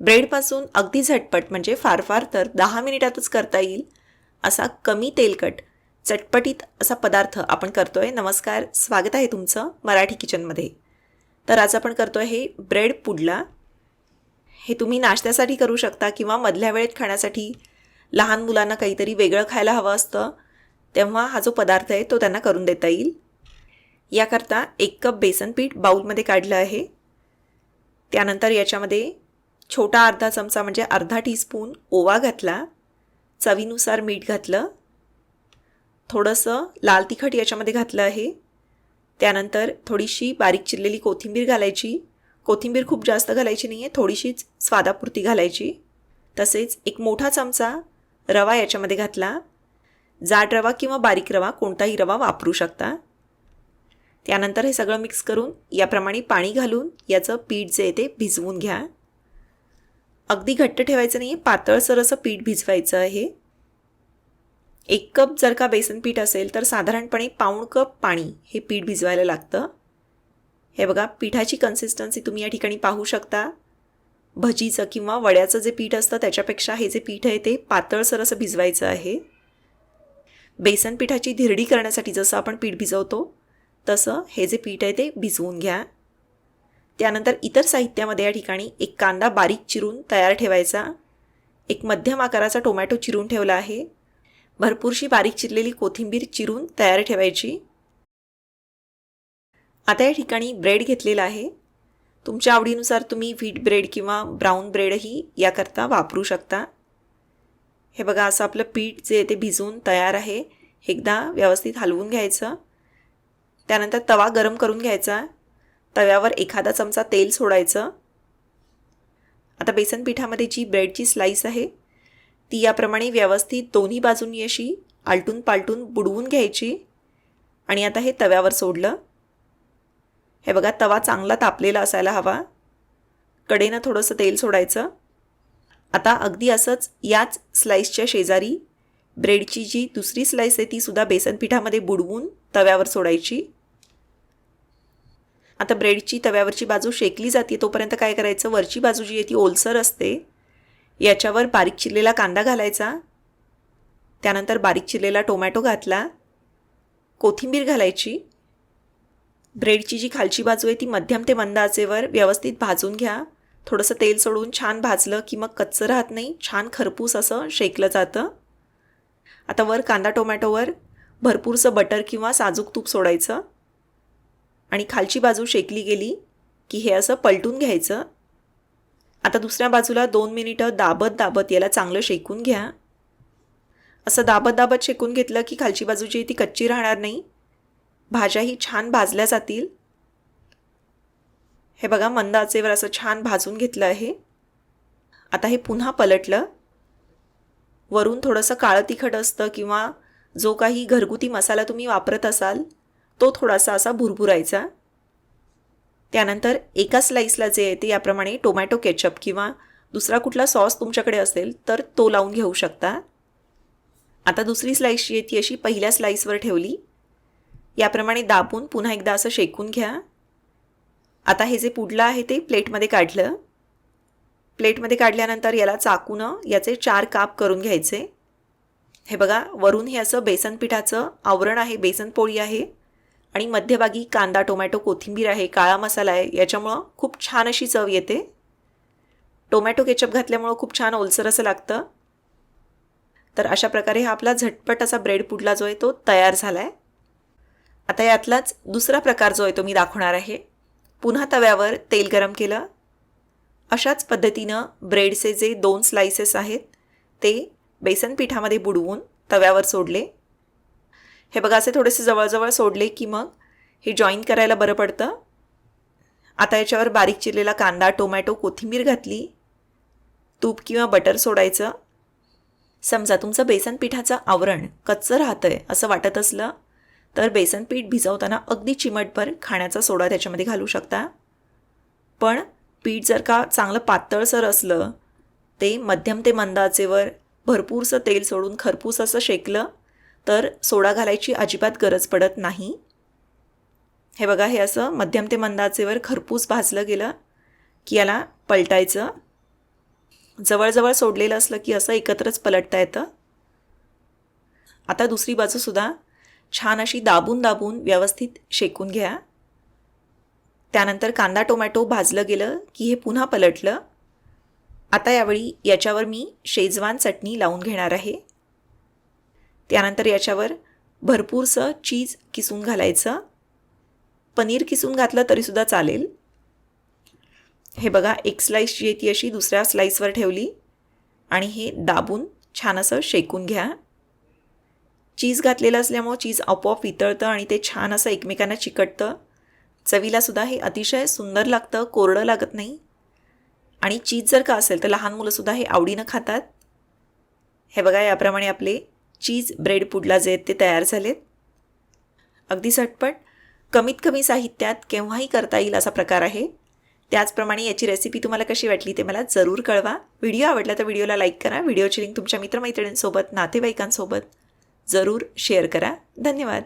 ब्रेडपासून अगदी झटपट म्हणजे फार फार तर दहा मिनिटातच करता येईल असा कमी तेलकट चटपटीत असा पदार्थ आपण करतोय. नमस्कार स्वागत आहे तुमचं मराठी किचनमध्ये. तर आज आपण करतोय हे ब्रेड पुडला. हे तुम्ही नाश्त्यासाठी करू शकता किंवा मधल्या वेळेत खाण्यासाठी. लहान मुलांना काहीतरी वेगळं खायला हवं असतं तेव्हा हा जो पदार्थ आहे तो त्यांना करून देता येईल. याकरता एक कप बेसन पीठ बाऊलमध्ये काढलं आहे. त्यानंतर याच्यामध्ये छोटा अर्धा चमचा म्हणजे अर्धा टीस्पून ओवा घातला चवीनुसार मीठ घातलं थोडंसं लाल तिखट याच्यामध्ये घातलं आहे. त्यानंतर थोडीशी बारीक चिरलेली कोथिंबीर घालायची. कोथिंबीर खूप जास्त घालायची नाही आहे थोडीशीच स्वादापुरती घालायची. तसेच एक मोठा चमचा रवा याच्यामध्ये घातला. जाड रवा किंवा बारीक रवा कोणताही रवा वापरू शकता. त्यानंतर हे सगळं मिक्स करून याप्रमाणे पाणी घालून याचं पीठ जे आहे ते भिजवून घ्या. अगदी घट्ट ठेवायचं नाही आहे पातळसर असं पीठ भिजवायचं आहे. एक कप जर का बेसन पीठ असेल तर साधारणपणे पाऊण कप पाणी हे पीठ भिजवायला लागतं. हे बघा पिठाची कन्सिस्टन्सी तुम्ही या ठिकाणी पाहू शकता. भजीचं किंवा वड्याचं जे पीठ असतं त्याच्यापेक्षा हे जे पीठ आहे ते पातळसर असं भिजवायचं आहे. बेसन पिठाची धिरडी करण्यासाठी जसं आपण पीठ भिजवतो तसं हे जे पीठ आहे ते भिजवून घ्या. त्यानंतर इतर साहित्यामध्ये या ठिकाणी एक कांदा बारीक चिरून तयार ठेवायचा. एक मध्यम आकाराचा टोमॅटो चिरून ठेवला आहे. भरपूरशी बारीक चिरलेली कोथिंबीर चिरून तयार ठेवायची. आता या ठिकाणी ब्रेड घेतलेला आहे. तुमच्या आवडीनुसार तुम्ही व्हीट ब्रेड किंवा ब्राऊन ब्रेडही याकरता वापरू शकता. हे बघा असं आपलं पीठ जे ते भिजवून तयार आहे. एकदा व्यवस्थित हलवून घ्यायचं. त्यानंतर तवा गरम करून घ्यायचा. तव्यावर एखादा चमचा तेल सोडायचं. आता बेसन पिठामध्ये जी ब्रेडची स्लाईस आहे ती याप्रमाणे व्यवस्थित दोन्ही बाजूंनी अशी आलटून पालटून बुडवून घ्यायची आणि आता हे तव्यावर सोडलं. हे बघा तवा चांगला तापलेला असायला हवा. कडेनं थोडंसं तेल सोडायचं. आता अगदी असंच याच स्लाईसच्या शेजारी ब्रेडची जी दुसरी स्लाईस आहे तीसुद्धा बेसन पिठामध्ये बुडवून तव्यावर सोडायची. आता ब्रेडची तव्यावरची बाजू शेकली जाते तोपर्यंत काय करायचं? वरची बाजू जी आहे ती ओलसर असते. याच्यावर बारीक चिरलेला कांदा घालायचा. त्यानंतर बारीक चिरलेला टोमॅटो घातला. कोथिंबीर घालायची. ब्रेडची जी खालची बाजू आहे ती मध्यम ते मंद आचेवर व्यवस्थित भाजून घ्या. थोडंसं तेल सोडून छान भाजलं की मग कच्चं राहत नाही छान खरपूस असं शेकलं जातं. आता वर कांदा टोमॅटोवर भरपूरसं बटर किंवा साजूक तूप सोडायचं. आणि खालची बाजू शेकली गेली की हे असं पलटून घ्यायचं. आता दुसऱ्या बाजूला दोन मिनिटं दाबत दाबत याला चांगलं शेकून घ्या. असं दाबत दाबत शेकून घेतलं की खालची बाजू जी ती कच्ची राहणार नाही. भाज्याही छान भाजल्या जातील. हे बघा मंद आचेवर असं छान भाजून घेतलं आहे. आता हे पुन्हा पलटलं. वरून थोडंसं काळं तिखट असतं किंवा जो काही घरगुती मसाला तुम्ही वापरत असाल तो थोडासा असा भुरभुरायचा. त्यानंतर एका स्लाईसला जे आहे ते याप्रमाणे टोमॅटो केचप किंवा दुसरा कुठला सॉस तुमच्याकडे असेल तर तो लावून घेऊ शकता. आता दुसरी स्लाईस जी आहे ती अशी पहिल्या स्लाईसवर ठेवली. याप्रमाणे दाबून पुन्हा एकदा असं शेकून घ्या. आता हे जे पुडलं आहे ते प्लेटमध्ये काढलं. प्लेटमध्ये काढल्यानंतर याला चाकूनं याचे चार काप करून घ्यायचे. हे बघा वरून हे असं बेसन पिठाचं आवरण आहे बेसन पोळी आहे. आणि मध्यभागी कांदा टोमॅटो कोथिंबीर आहे काळा मसाला आहे याच्यामुळं खूप छान अशी चव येते. टोमॅटो केचप घातल्यामुळं खूप छान ओलसर असं लागतं. तर अशा प्रकारे हा आपला झटपट असा ब्रेड पुडला जो आहे तो तयार झाला आहे आता यातलाच दुसरा प्रकार जो आहे तो मी दाखवणार आहे. पुन्हा तव्यावर तेल गरम केलं. अशाच पद्धतीनं ब्रेडचे जे दोन स्लाइसेस आहेत ते बेसन पिठामध्ये बुडवून तव्यावर सोडले. हे बघा असे थोडेसे जवळजवळ सोडले की मग हे जॉईन करायला बरं पडतं. आता याच्यावर बारीक चिरलेला कांदा टोमॅटो कोथिंबीर घातली. तूप किंवा बटर सोडायचं. समजा तुमचं बेसन पिठाचं आवरण कच्चं राहतं आहे असं वाटत असलं तर बेसन पीठ भिजवताना अगदी चिमटभर खाण्याचा सोडा त्याच्यामध्ये घालू शकता. पण पीठ जर का चांगलं पातळसर असलं ते मध्यम ते मंदाचेवर भरपूरसं तेल सोडून खरपूस असं शेकलं तर सोडा घालायची अजिबात गरज पडत नाही. हे बघा हे असं मध्यम ते मंदाचेवर खरपूस भाजलं गेलं की याला पलटायचं. जवळजवळ सोडलेलं असलं की असं एकत्रच पलटता येतं. आता दुसरी बाजूसुद्धा छान अशी दाबून दाबून व्यवस्थित शेकून घ्या. त्यानंतर कांदा टोमॅटो भाजलं गेलं की हे पुन्हा पलटलं. आता यावेळी याच्यावर मी शेजवान चटणी लावून घेणार आहे. त्यानंतर याच्यावर भरपूरसं चीज किसून घालायचं. पनीर किसून घातलं तरीसुद्धा चालेल. हे बघा एक स्लाईस जी आहे ती अशी दुसऱ्या स्लाईसवर ठेवली. आणि हे दाबून छान असं शेकून घ्या. चीज घातलेलं असल्यामुळं चीज आपोआप वितळतं आणि ते छान असं एकमेकांना चिकटतं. चवीलासुद्धा हे अतिशय सुंदर लागतं कोरडं लागत नाही. आणि चीज जर का असेल तर लहान मुलंसुद्धा हे आवडीनं खातात. हे बघा याप्रमाणे आपले चीज ब्रेड पुडला जे आहेत ते तयार झालेत. अगदी झटपट. कमीत कमी साहित्यात केव्हाही करता येईल असा प्रकार आहे. त्याचप्रमाणे याची रेसिपी तुम्हाला कशी वाटली ते मला जरूर कळवा. व्हिडिओ आवडला तर व्हिडिओला लाईक करा. व्हिडिओची लिंक तुमच्या मित्रमैत्रिणींसोबत नातेवाईकांसोबत जरूर शेअर करा. धन्यवाद.